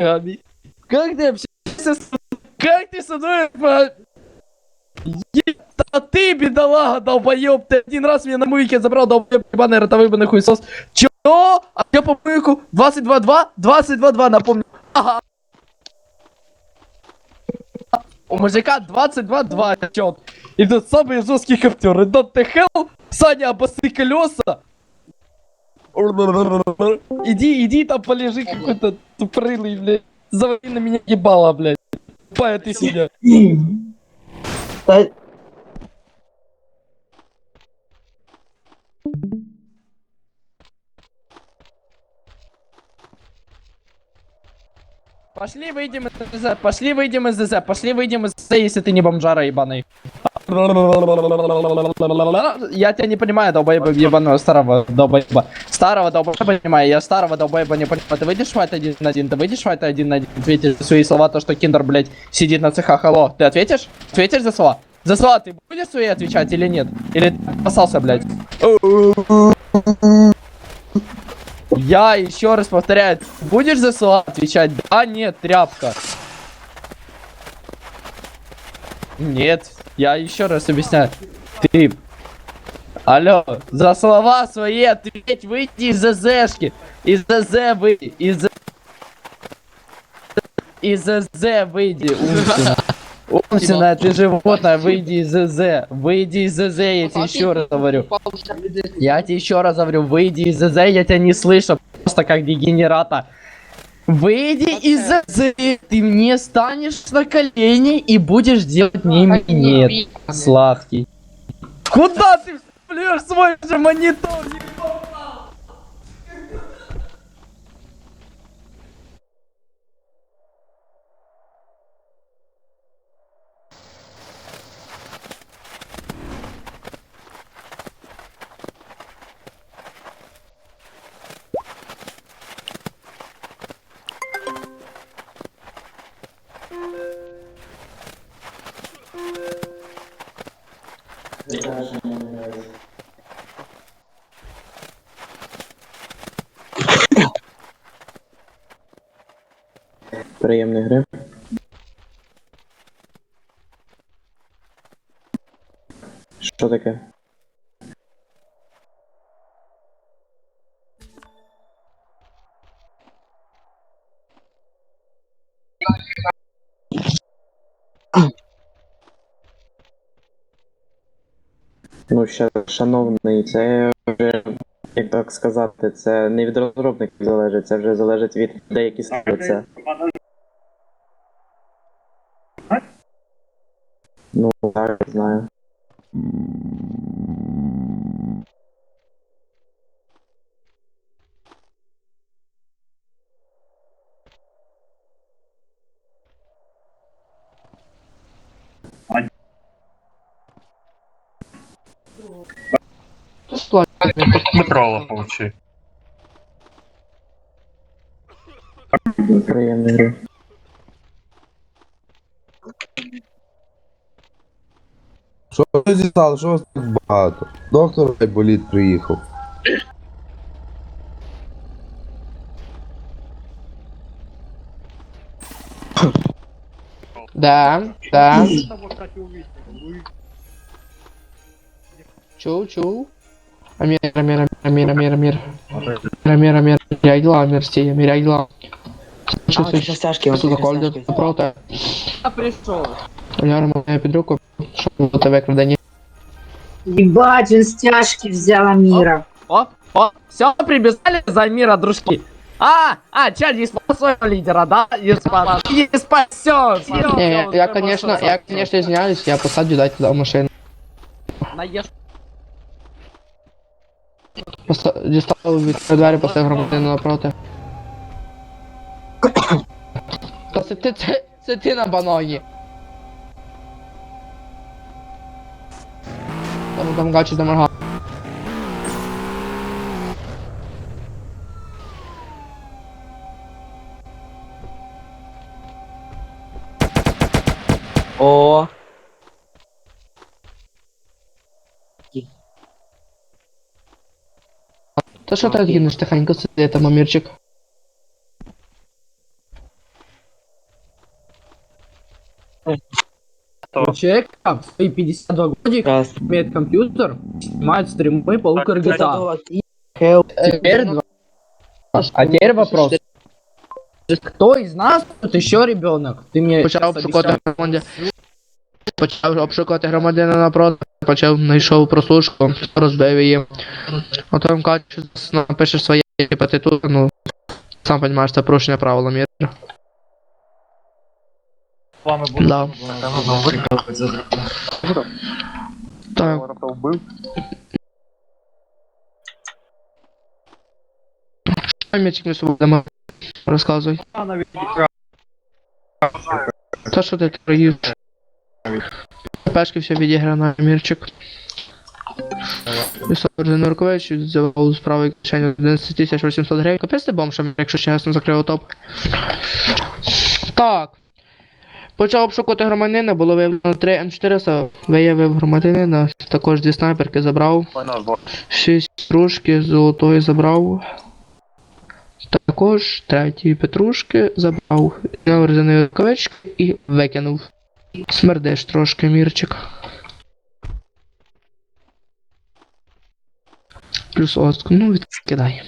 ногами. Как ты общаешься с... Как ты со мной... Е- А ты, бедолага, долбоеб, ты один раз меня на мойке забрал, долбоеб, ебаный ротовый ебаный хуесос. Чё? А я по мойку 22-2, 22-2, напомню. Ага. У мужика 22-2 счет. И тут самый жесткий коптер. И Not the hell, Саня, обосы колеса. Иди, иди там полежи какой-то тупорылый, блядь. Завали на меня ебало, блядь. Тупая ты сидя. Та... Пошли выйдем из ЗЗ, пошли выйдем из ЗЗ, пошли выйдем из ЗЗ, если ты не бомжара ебаный. Я тебя не понимаю, долбоеба ебаного старого долбоеба. Старого долбоеба понимаю, я старого долбоеба не понимаю. Ты выйдешь файт один на один, ты выйдешь файт один на один, ответишь свои слова, то, что Киндер, блядь, сидит на цехах, алло. Ты ответишь? Ответишь за слова? За слова ты будешь свои отвечать или нет? Или ты опасался, блядь? Я еще раз повторяю, будешь за слова отвечать? Да, нет, тряпка. Нет, я еще раз объясняю. Ты... Алло, за слова свои ответь, выйди из ЗЗшки. Из ЗЗ выйди, из... Из ЗЗ выйди, умственно. Умственно, ты животное, выйди из ЗЗ. Выйди из ЗЗ, я тебе еще раз говорю. Я тебе еще раз говорю, выйди из ЗЗ, я тебя не слышу, просто как дегенерата. Выйди из ЗЗ, ты мне станешь на колени и будешь делать мне минет, сладкий. Куда ты вставляешь свой же монитор? Приємної гри. Що таке? Ну, ще, шановний, це вже, як так сказати, це не від розробників залежить, це вже залежить від людей, які ставлять це. Ну, так, знаю. Метрола получи. Приємної Що ви зістали? Що вас так багато? Доктор Айболіт приїхав. Да, да. Чу, чу. Амир, Амир, Амир, Амир, Амир. Амир, Амир. Як дела, Амир, стій, Амир, як дела? Що А, ти це стяжки, Сука, це Кольда, стяжки. напроти. Я пришел. Оляра мене під руку, що до тебе крадені. Ебать, он стяжки взяла мира. О, о, все, прибежали за мира, дружки. А, а, чел, не спас своего лидера, да? Не спас. Не спасет. Не, я, я, конечно, я, конечно, извиняюсь, я посадю дать туда в машину. Наешь. Поста- Дістав від двері, поставив громадянина напроти. Та це ти, це, це ти на банані. Там, там гачі доморга. О, Та що ти гинеш тихенько сиди там, Амірчик? У человека в свои 52 годика Раз. имеет компьютер, снимает стримы по луку GTA. Хелп. Теперь два. А теперь вопрос. Кто из нас тут еще ребенок? Ты мне Почав щас обшукати объясняй. громадян. Почав обшукати громадянина напроти, почав знайшов прослушку, розбив її. Потім каже, що напишеш своє петиту, ну, сам розумієш, це порушення правил міра. Да. Так. М'ячик не свободимо? Розказуй. Та що ти троїв? Пешки все відіграно, мірчик. Високий Нуркович взяв з правої кишені 11 800 гривень. Капець ти бомж, якщо чесно, закрив топ. Так. Почав обшукувати громадянина, було виявлено 3 М400, виявив громадянина, також зі снайперки забрав. 6 стружки золотої забрав. Також третій петрушки забрав на резинові рукавички і викинув. Смердиш трошки, мірчик. Плюс остку, ну відкидай.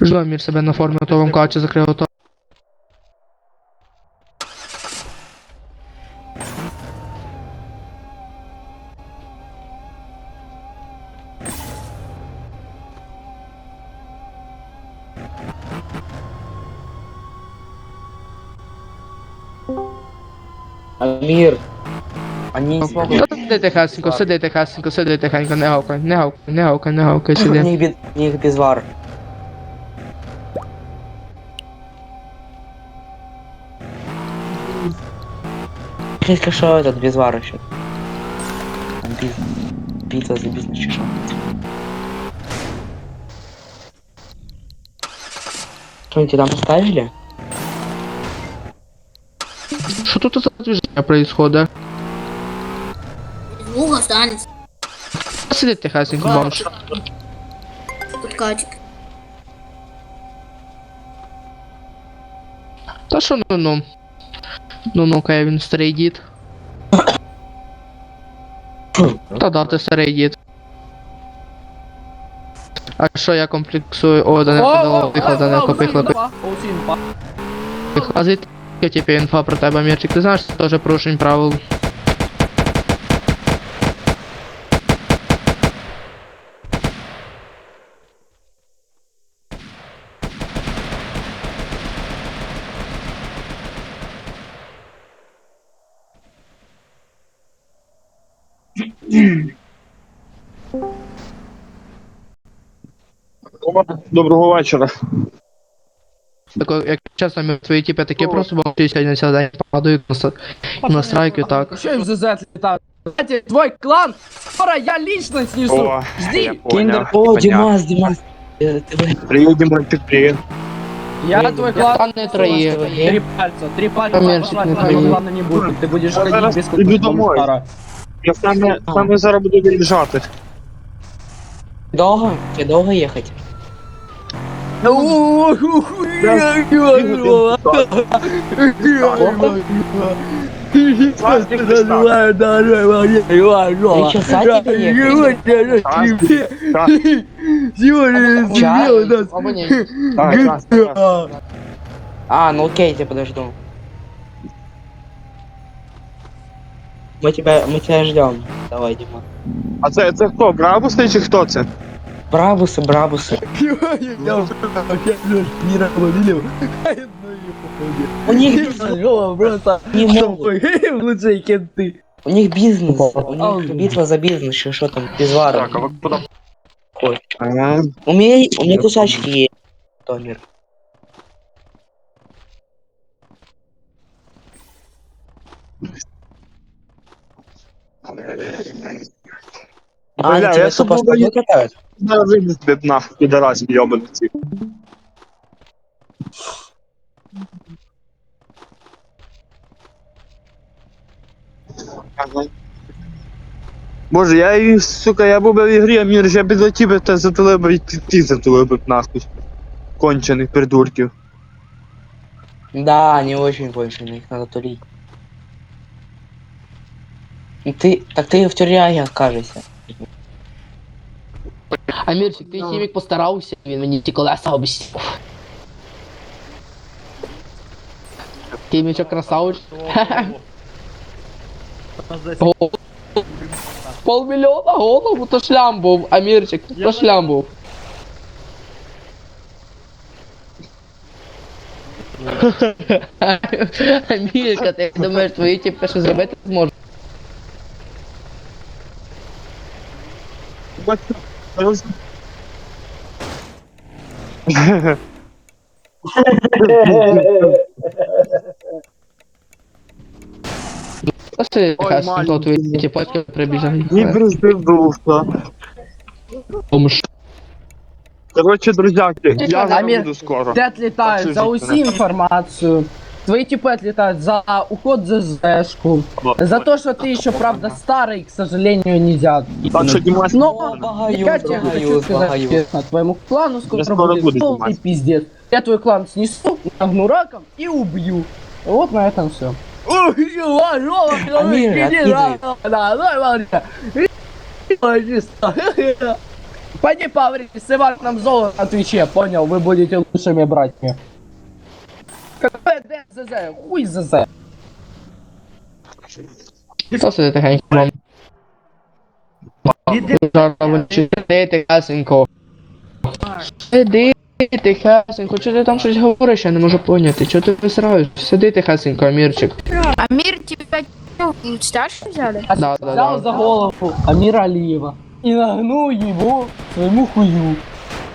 Жломір себе на формі готовим каче закрив ото. Амір. Анізі. Та Сиди тихесенько, сиди тихесенько, сиди тихенько, не гавкай, не гавкай, не гавкай, не гавкай, У сиди. них, бі... у них бізвар. Если что, этот безвар еще. Там биз... Пицца за бизнес чи що. Что-нибудь там поставили? тут за движення происходит? Звук останется. Сиди тихесенько, бомж. Тут качик. Та що ну ну. Ну ну кай він старий дід. Та да, ти старий дід. А що я комплексую? О, да не подало виходу, не копихло. А звідки типу інфа про тебе, Мірчик? Ти знаєш, це теж порушень правил. Доброго вечора. Тако, як чесно, ми твої типи такі просто бо сьогодні цілий день падають на, с- на страйки, так. Еще и в ЗЗ отлетают. Кстати, твой клан, скоро я лично снесу. О, Жди. я Киндер, понял. о, Димас, Димас. Э, ты- Приїдемо підприєм. Я твой клан. Клан не троє. Три пальца, три пальца Коммерчик послать не твоего твои. клана не будет. Ты будешь Я ходить зараз без иду домой. купюр. Я саме, саме зараз буду виїжджати. Долго? Тебе долго ехать? Три часа тебе ехать? Так, Час? так, так. А, ну окей, я тебя подожду. Мы тебя, мы тебя ждем. Давай, Дима. А це, це хто? Грабуси чи хто це? Брабусы, брабусы. У них, Просто не могут. лучшие кенты. У них бизнес. У них битва за бизнес. Что, что там? Без вара. Так, а ви куди? А, У меня, у меня кусачки есть. Томер. А Бля, тебе я супостат не катают? Зараз вийде нахуй, підарасів йобаних цих. Боже, я і, сука, я був в ігрі, а мені вже підлетів, та затулебив, і ти- ти затулебив нахуй. Кончених придурків. Да, не очень конченые, их надо ну турить. И так ты в тюряге окажешься. Амірчик, ти хімік постарався, він мені ті колеса обіцяв. Хімічок красавчик. Полмільйона голову, то шлям був, Амірчик, то шлям був. Амірка, ти як думаєш, твої тіпи що зробити зможуть? Ой, хас, то маленький. твої тіпочки прибіжають. Не приздивився. Бомж. Короче, друзяки, я Амір, зараз буду скоро. Ты отлетаешь за усі информацию. Твои типы отлетают за уход за ЗШку. За то, что ты еще, правда, старый, к сожалению, нельзя. Так що Дімас, Но Багаю, я тебе хочу сказать честно, твоему клану скоро скоро будет полный пиздец. Я твой клан снесу, нагну раком и убью. Вот на этом все. Амир, Пойди поври с Иваном Золо на Твиче, понял? Вы будете лучшими братьями. Какое ДЗЗ? Хуй ЗЗ. Що це тихенько вам? Зараз вони Сиди тихесенько. Чи ти там щось говориш, я не можу поняти. Чого ти висраєш? Сиди тихесенько, Амірчик. А мир тебя стяжки взяли? Да, да, взял да. за голову Амира Алиева и нагнул его своему хую.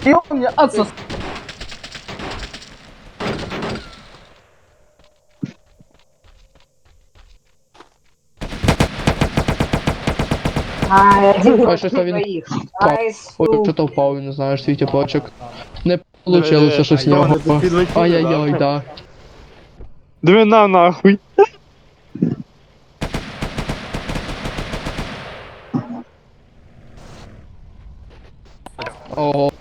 И он мне отсос... Ой, щось він Ой, що то впав, не знаю, свій тіпочок. Не получилося щось нього. Ай-яй-яй, да. Диви на нахуй. Ого.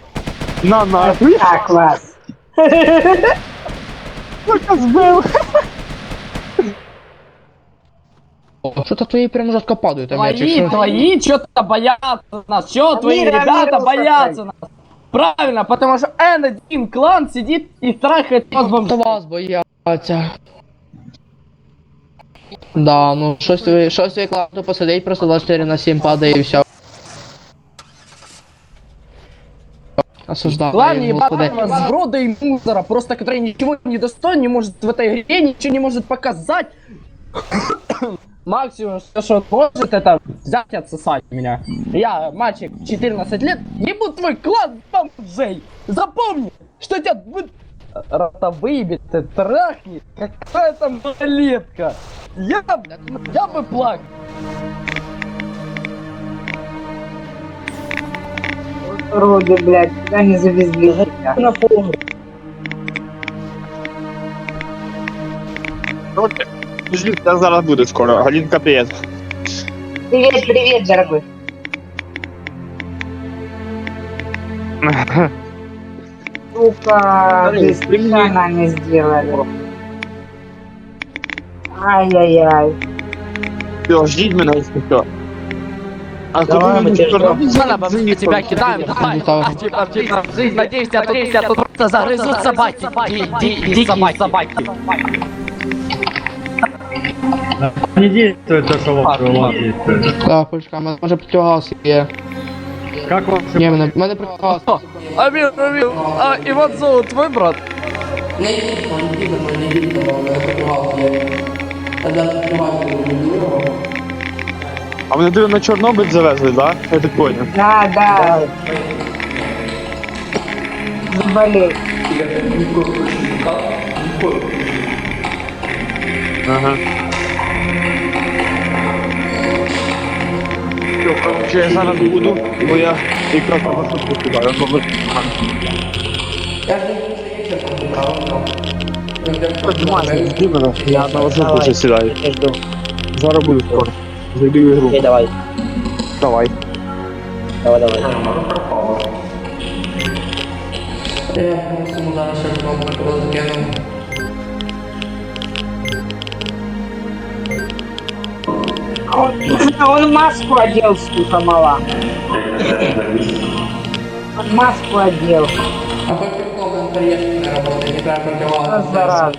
На нахуй. А, класс. Сука, збив. Що то твої прям жорстко падають, Амірчик? Твои, що? твои что-то боятся нас. Чё твои Амир, ребята Амир, боятся нас? Правильно, потому что N1 клан сидит и трахает вас То вас бояться. Да, ну щось твій, щось твій клан то посидить, просто 24 на 7 падає і все. Осуждаю, Главный ебать господи. с брода и мусора, просто который ничего не достоин, не может в этой игре, ничего не может показать. Максимум, все, что он может, это взять и отсосать меня. Я, мальчик, 14 лет, ебу твой клан бомжей. Запомни, что тебя вы- рота выебет, ты трахнет, какая-то малолетка. Я, я бы плакал. Уроды, блядь, куда не завезли тебя. Короче, жди, я зараз буду скоро. Галінка, привіт. Привет, привет, дорогой. Сука, Блин, быстро нами сделали. Ай-яй-яй. Все, ждіть мене, якщо що. А Давай, коли ми ми тебе скоро Ладно, мы тебя кидаем, давай. Давай. Типа, типа, жизнь, надеюсь, тебя тут, тебя тут просто загрызут собаки. Ди- ди- Дикие собаки. Не действует то, что действует. Так, почекай, мене може противогаз є. Как вам Ні, мене, мене противогаз. Амир, Амир, а Иван зовут твой брат? А мене диви на Чорнобиль завезли, да? Я так понял. Да, да. Заболеть. Ага. Все, короче, я зараз буду, бо я якраз на маршрутку сідаю. Номер. Піднімайся, жди мене, я на маршрутку вже сідаю. Зараз буду скоро. Зайду в ігру. давай. Давай. Давай, давай. Я максимум зараз ще знову закину. Он, Он маску одел, сука, мала. Он маску одел. А хоть много интересно работать, не прям Что за